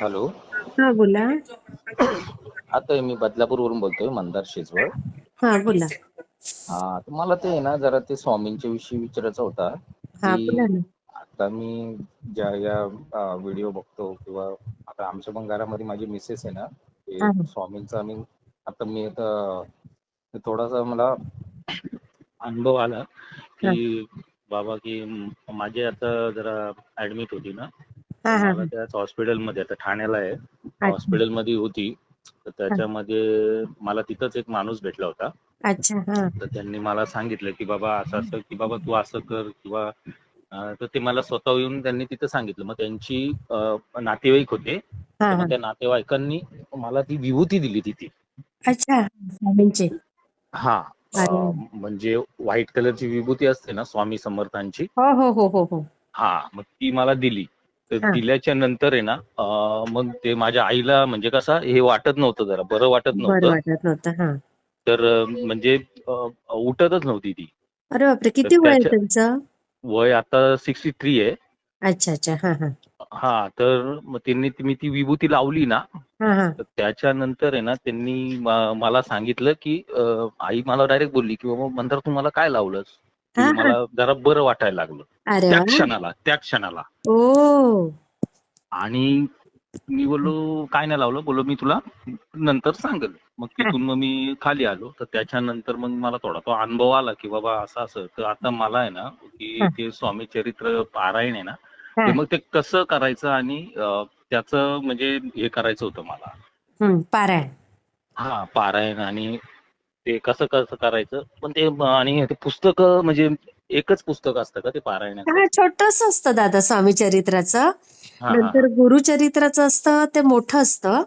Hello. हा बोला. आता मी बदलापूरवरून बोलतोय मंदार शेजवळ. हा बोला. हा तर मला ते आहे ना जरा ते स्वामींच्या विषयी विचारायचा होता हा की बोला ना. आता मी ज्या या व्हिडिओ बघतो किंवा आता आमच्या पण घरामध्ये माझी मिसेस आहे ना हा. स्वामींचा आम्ही आता मी आता थोडासा मला अनुभव आला की बाबा की म- माझी आता जरा ऍडमिट होती ना मला त्याच हॉस्पिटलमध्ये आता ठाण्याला आहे. हॉस्पिटलमध्ये होती. तर त्याच्यामध्ये मला तिथंच एक माणूस भेटला होता. अच्छा तर त्यांनी मला सांगितलं की बाबा असं असं की बाबा तू असं कर किंवा तर ते मला स्वतः येऊन त्यांनी तिथं सांगितलं. मग त्यांची नातेवाईक होते. मग त्या नातेवाईकांनी मला ती विभूती दिली तिथे. अच्छा हा. म्हणजे व्हाईट कलरची विभूती असते ना स्वामी समर्थांची? हो हो हो हो हो. हा. मग ती मला दिली. दिल्याच्या नंतर आहे ना मग ते माझ्या आईला म्हणजे कसं हे वाटत नव्हतं जरा बरं वाटत नव्हतं. हा. तर म्हणजे उठतच नव्हती ती. अरे बापरे किती वय त्यांचं वय आता सिक्स्टी थ्री आहे. अच्छा अच्छा हा हा. हा तर त्यांनी मी ती विभूती लावली ना तर त्याच्यानंतर आहे ना त्यांनी मला सांगितलं की आई मला डायरेक्ट बोलली की बाबा मंदार तुम्हाला काय लावलंस. मला जरा बरं वाटायला लागलं. त्या क्षणाला त्या क्षणाला. आणि मी बोललो काय नाही लावलं. बोललो मी तुला नंतर सांगेल. मग तिथून मग मी खाली आलो. तर त्याच्यानंतर मग मला थोडा तो अनुभव आला की बाबा असं असं. तर आता मला आहे ना की. ते स्वामी चरित्र पारायण आहे ना. ते मग ते कसं करायचं आणि त्याचं म्हणजे हे करायचं होतं मला. पारायण. हा पारायण आणि ते कसं कसं करायचं? पण ते आणि ते पुस्तक म्हणजे एकच पुस्तक असतं का ते पारायणाचं? हा छोटस असतं दादा स्वामी चरित्राचं. हा, हा, नंतर गुरुचरित्राचं असतं ते मोठं असतं.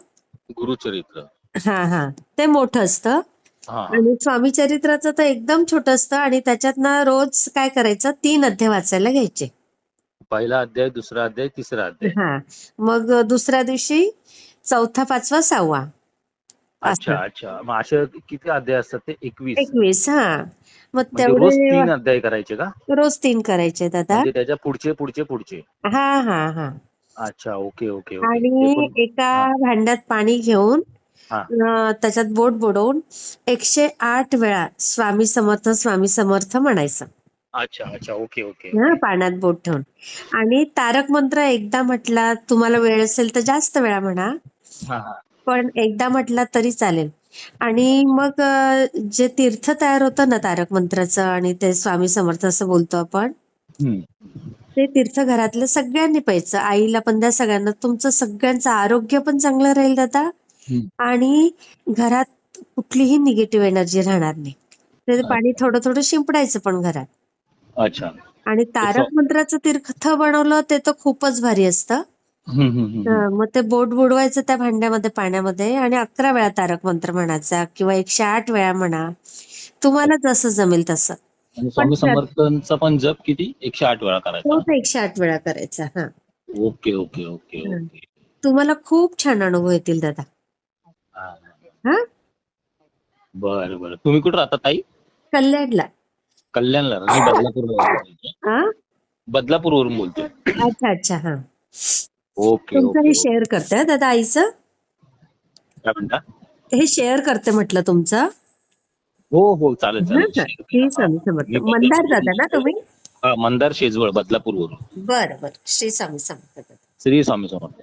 गुरुचरित्र हा हा. ते मोठं असतं. हा. आणि स्वामी चरित्राचं तर एकदम छोटं असतं आणि त्याच्यात ना रोज काय करायचं? तीन अध्याय वाचायला घ्यायचे. पहिला अध्याय दुसरा अध्याय तिसरा अध्याय. हा. मग दुसऱ्या दिवशी चौथा पाचवा सहावा. अच्छा अच्छा. मग असे किती अध्याय असतात ते? एकवीस. एकवीस हा. मग म्हणजे रोज तेवढे तीन अध्याय करायचे का? रोज तीन करायचे दादा म्हणजे त्याच्या पुढचे पुढचे पुढचे. हा हा हा. अच्छा ओके ओके ओके. ते आणि पण एका हा. भांड्यात पाणी घेऊन हा. अं, त्याच्यात बोट बुडवून एकशे आठ वेळा स्वामी समर्थ स्वामी समर्थ म्हणायचं. अच्छा अच्छा. ओके ओके हा पाण्यात बोट ठेवून. आणि तारक मंत्र एकदा म्हटला तुम्हाला वेळ असेल तर जास्त वेळा म्हणा. हा हा. पण एकदा म्हटला तरी चालेल. आणि मग जे तीर्थ तयार होतं ना तारक मंत्राचं आणि ते स्वामी समर्थ असं बोलतो आपण. ते तीर्थ घरातलं सगळ्यांनी प्यायचं. आईला पण द्या सगळ्यांना. तुमचं सगळ्यांचं आरोग्य पण चांगलं राहील दादा. आणि घरात कुठलीही निगेटिव्ह एनर्जी राहणार नाही. ते पाणी थोडं थोडं शिंपडायचं पण घरात. अच्छा. आणि तारक मंत्राचं तीर्थ बनवलं ते तर खूपच भारी असतं. मग ते बोट बुडवायचं त्या भांड्यामध्ये पाण्यामध्ये आणि अकरा वेळा तारक मंत्र म्हणायचा किंवा एकशे आठ वेळा म्हणा. तुम्हाला जसं जमेल तसं. स्वामी समर्थांचा पण जप किती? एकशे आठ वेळा करायचा. तोच एकशे आठ वेळा करायचा हा. ओके ओके ओके तुम्हाला खूप छान अनुभव येतील दादा. हा. हा? बरं बरं. तुम्ही कुठं राहता ताई? कल्याणला. कल्याणला बोलतोय. हा बदलापूरवरून बोलतोय. अच्छा अच्छा हा. ओके तुमचं हे शेअर करते हा दादा आईचं? काय म्हणता? हे शेअर करते म्हटलं तुमचं. हो हो चालेल स्वामी समर्थ मंदार दादा ना तुम्ही? हा, मंदार शेजवळ बदलापूरवरून. बरं बरं. श्री स्वामी समर्थ दादा. श्री स्वामी समर्थ.